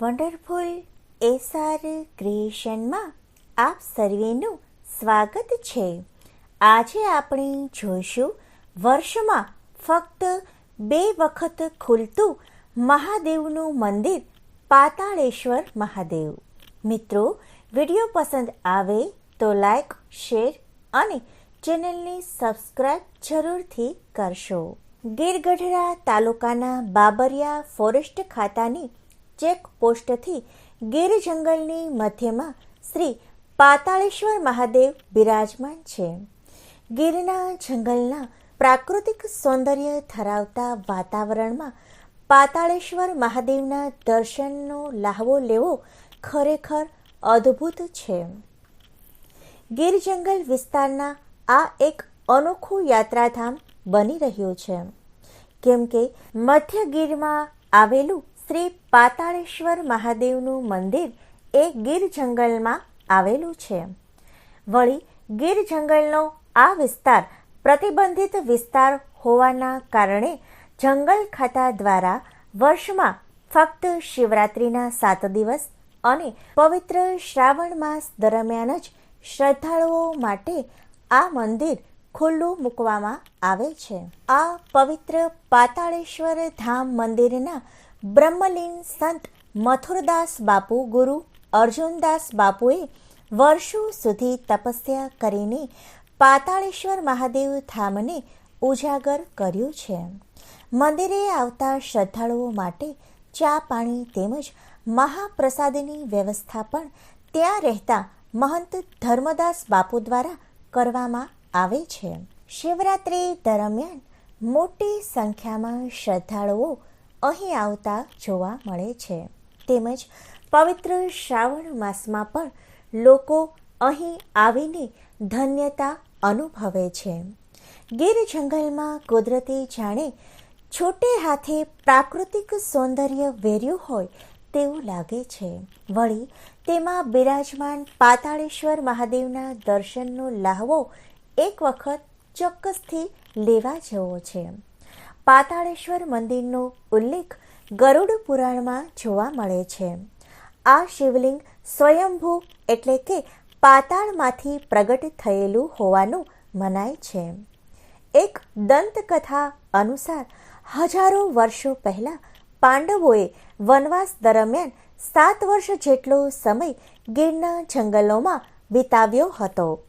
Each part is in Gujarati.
વન્ડરફુલ એસઆર ક્રિએશનમાં આપ સર્વેનું સ્વાગત છે. આજે આપણે જોઈશું વર્ષમાં ફક્ત બે વખત ખુલતું મહાદેવનું મંદિર પાતાળેશ્વર મહાદેવ. મિત્રો, વીડિયો પસંદ આવે તો લાઈક, શેર અને ચેનલને સબસ્ક્રાઈબ જરૂરથી કરશો. ગીરગઢડા તાલુકાના બાબરિયા ફોરેસ્ટ ખાતાની ચેક પોસ્ટથી ગીર જંગલની મધ્યમાં શ્રી પાતાળેશ્વર મહાદેવ બિરાજમાન છે. ગીરના જંગલના પ્રાકૃતિક સૌંદર્ય ધરાવતા વાતાવરણમાં પાતાળેશ્વર મહાદેવના દર્શનનો લાહવો લેવો ખરેખર અદ્ભુત છે. ગીર જંગલ વિસ્તારના આ એક અનોખું યાત્રાધામ બની રહ્યું છે. કેમ કે મધ્ય ગીરમાં આવેલું શ્રી પાતાળેશ્વર મહાદેવનું મંદિર એ ગીર જંગલમાં આવેલું છે. વળી ગીર જંગલનો આ વિસ્તાર પ્રતિબંધિત વિસ્તાર હોવાના કારણે જંગલ ખાતા દ્વારા વર્ષમાં ફક્ત શિવરાત્રિના સાત દિવસ અને પવિત્ર શ્રાવણ માસ દરમિયાન જ શ્રદ્ધાળુઓ માટે આ મંદિર ખુલ્લું મૂકવામાં આવે છે. આ પવિત્ર પાતાળેશ્વર ધામ મંદિરના બ્રહ્મલીન સંત મથુરદાસ બાપુ ગુરુ અર્જુનદાસ બાપુએ વર્ષો સુધી તપસ્યા કરીને પાતાળેશ્વર મહાદેવ ધામને ઉજાગર કર્યું છે. મંદિરે આવતા શ્રદ્ધાળુઓ માટે ચા પાણી તેમજ મહાપ્રસાદની વ્યવસ્થા પણ ત્યાં રહેતા મહંત ધર્મદાસ બાપુ દ્વારા કરવામાં આવે છે. શિવરાત્રિ દરમિયાન મોટી સંખ્યામાં શ્રદ્ધાળુઓ અહીં આવતા જોવા મળે છે. તેમજ પવિત્ર શ્રાવણ માસમાં પણ લોકો અહીં આવીને ધન્યતા અનુભવે છે. ગીર જંગલમાં કુદરતી જાણે છોટે હાથે પ્રાકૃતિક સૌંદર્ય વેર્યું હોય તેવું લાગે છે. વળી તેમાં બિરાજમાન પાતાળેશ્વર મહાદેવના દર્શનનો લાહવો એક વખત ચોક્કસથી લેવા જેવો છે. પાતાળેશ્વર મંદિરનો ઉલ્લેખ ગરુડ પુરાણમાં જોવા મળે છે. આ શિવલિંગ સ્વયંભૂ એટલે કે પાતાળમાંથી પ્રગટ થયેલું હોવાનું મનાય છે. એક દંતકથા અનુસાર, હજારો વર્ષો પહેલાં પાંડવોએ વનવાસ દરમિયાન સાત વર્ષ જેટલો સમય ગીરના જંગલોમાં વિતાવ્યો હતો.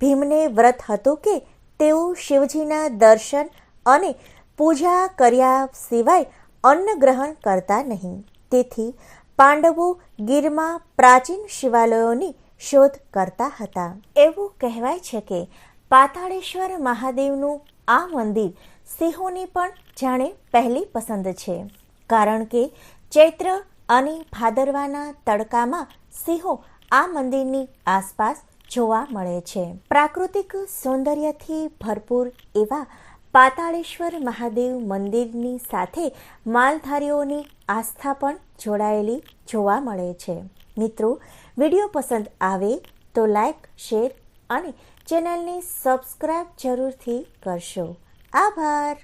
ભીમને વ્રત હતું કે તેઓ શિવજીના દર્શન અને પૂજા કર્યા સિવાય અન્ન ગ્રહણ કરતા નહીં. તેથી પાંડવો ગીરમાં પ્રાચીન શિવાલયોની શોધ કરતા હતા. એવું કહેવાય છે કે પાતાળેશ્વર મહાદેવનું આ મંદિર સિંહોની પણ જાણે પહેલી પસંદ છે. કારણ કે ચૈત્ર અને ભાદરવાના તડકામાં સિંહો આ મંદિરની આસપાસ જોવા મળે છે. પ્રાકૃતિક સૌંદર્યથી ભરપૂર એવા પાતાળેશ્વર મહાદેવ મંદિરની સાથે માલધારીઓની આસ્થા પણ જોડાયેલી જોવા મળે છે. મિત્રો, વીડિયો પસંદ આવે તો લાઈક, શેર અને ચેનલને સબસ્ક્રાઈબ જરૂરથી કરશો. આભાર.